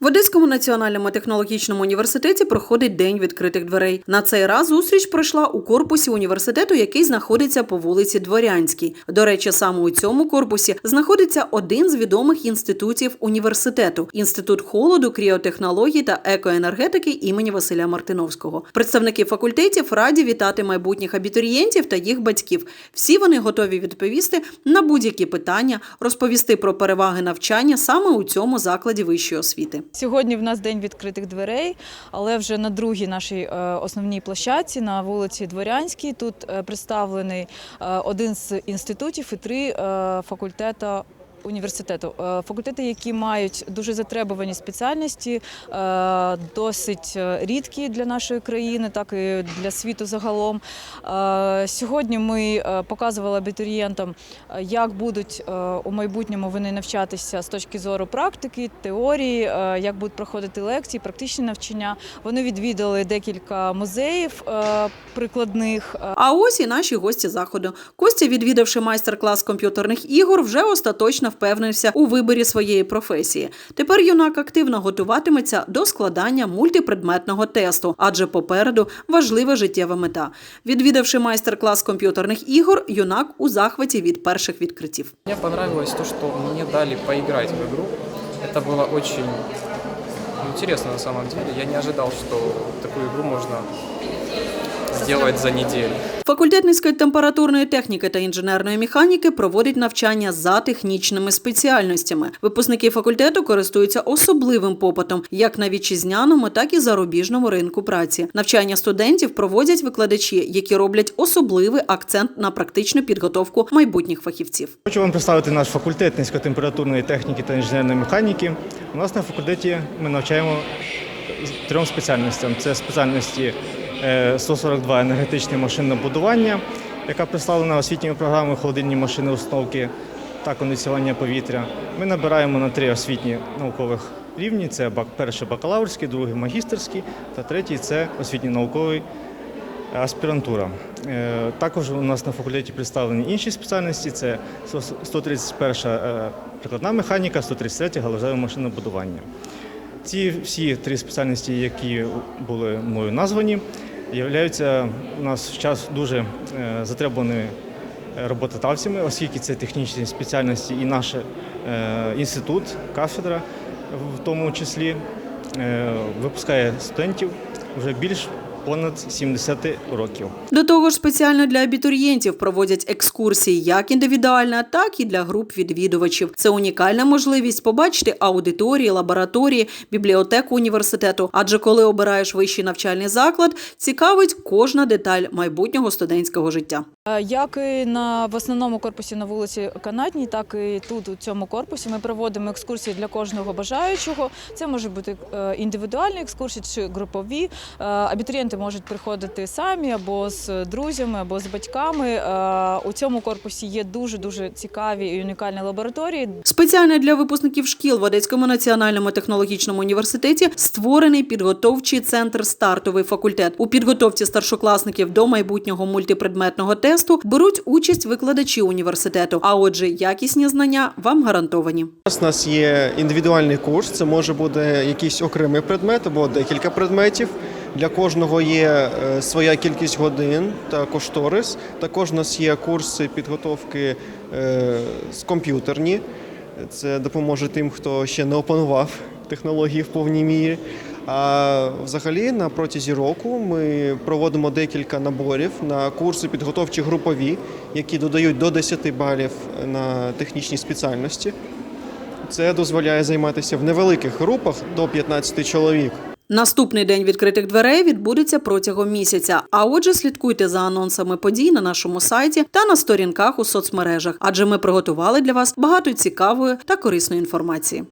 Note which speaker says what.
Speaker 1: В Одеському національному технологічному університеті проходить день відкритих дверей. На цей раз зустріч пройшла у корпусі університету, який знаходиться по вулиці Дворянській. До речі, саме у цьому корпусі знаходиться один з відомих інститутів університету інститут холоду, кріотехнологій та екоенергетики імені Василя Мартиновського. Представники факультетів раді вітати майбутніх абітурієнтів та їх батьків. Всі вони готові відповісти на будь-які питання, розповісти про переваги навчання саме у цьому закладі вищої освіти.
Speaker 2: Сьогодні в нас день відкритих дверей, але вже на другій нашій е, основній площадці на вулиці Дворянській. Тут е, представлений е, один з інститутів і три факультета. Університету Е, факультети, які мають дуже затребувані спеціальності, е, досить е, рідкі для нашої країни, так і для світу загалом. Сьогодні ми показували абітурієнтам, як будуть у майбутньому вони навчатися з точки зору практики, теорії, як будуть проходити лекції, практичні навчання. Вони відвідали декілька музеїв прикладних.
Speaker 1: А ось і наші гості заходу. Костя, відвідавши майстер-клас комп'ютерних ігор, вже остаточно впевнився у виборі своєї професії. Тепер юнак активно готуватиметься до складання мультипредметного тесту, адже попереду важлива життєва мета. Відвідавши майстер-клас комп'ютерних ігор, юнак у захваті від перших відкриттів.
Speaker 3: Мне понравилось то, что мне дали поиграть в игру. Это было очень интересно на самом деле. Я не ожидал, что такую игру можно сделать за неделю.
Speaker 1: Факультет низькотемпературної техніки та інженерної механіки проводить навчання за технічними спеціальностями. Випускники факультету користуються особливим попитом як на вітчизняному, так і зарубіжному ринку праці. Навчання студентів проводять викладачі, які роблять особливий акцент на практичну підготовку майбутніх фахівців.
Speaker 4: Хочу вам представити наш факультет низькотемпературної техніки та інженерної механіки. У нас на факультеті ми навчаємо з трьом спеціальностям: це спеціальності 142 енергетичне машинобудування, яка представлена освітніми програмами холодильні машини установки та кондиціювання повітря. Ми набираємо на три освітні наукових рівні: це перший бакалаврський, другий магістерський та третій це освітній науковий аспірантура. Е, Також у нас на факультеті представлені інші спеціальності: це 131 е, прикладна механіка, 133 галузеве машинобудування. Ці всі три спеціальності, які були мною названі, являються у нас в час дуже е, затребуваними роботодавцями, оскільки це технічні спеціальності і наш е, інститут, кафедра в тому числі е, випускає студентів вже більш понад 70 років.
Speaker 1: До того ж, спеціально для абітурієнтів проводять екскурсії як індивідуально, так і для груп відвідувачів. Це унікальна можливість побачити аудиторії, лабораторії, бібліотеку університету. Адже коли обираєш вищий навчальний заклад, цікавить кожна деталь майбутнього студентського життя.
Speaker 2: Е, Як і на в основному корпусі на вулиці Канатній, так і тут у цьому корпусі ми проводимо екскурсії для кожного бажаючого. Це може бути е, індивідуальні екскурсії чи групові. Е, Абітурієнти можуть приходити самі або з друзями, або з батьками. У цьому корпусі є дуже дуже цікаві і унікальні лабораторії,
Speaker 1: Спеціально для випускників шкіл в Одеському національному технологічному університеті створений підготовчий центр стартовий факультет. У підготовці старшокласників до майбутнього мультипредметного тесту беруть участь викладачі університету. А отже, якісні знання вам гарантовані.
Speaker 5: У нас є індивідуальний курс, це може бути якийсь окремий предмет або декілька предметів. Для кожного є е, своя кількість годин та кошторис. Також у нас є курси підготовки е, з комп'ютерні. Це допоможе тим, хто ще не опанував технології в повній мірі. А взагалі на протязі року ми проводимо декілька наборів на курси підготовчі групові, які додають до 10 балів на технічні спеціальності. Це дозволяє займатися в невеликих групах до 15 чоловік.
Speaker 1: Наступний день відкритих дверей відбудеться протягом місяця. А отже, слідкуйте за анонсами подій на нашому сайті та на сторінках у соцмережах, адже ми приготували для вас багато цікавої та корисної інформації.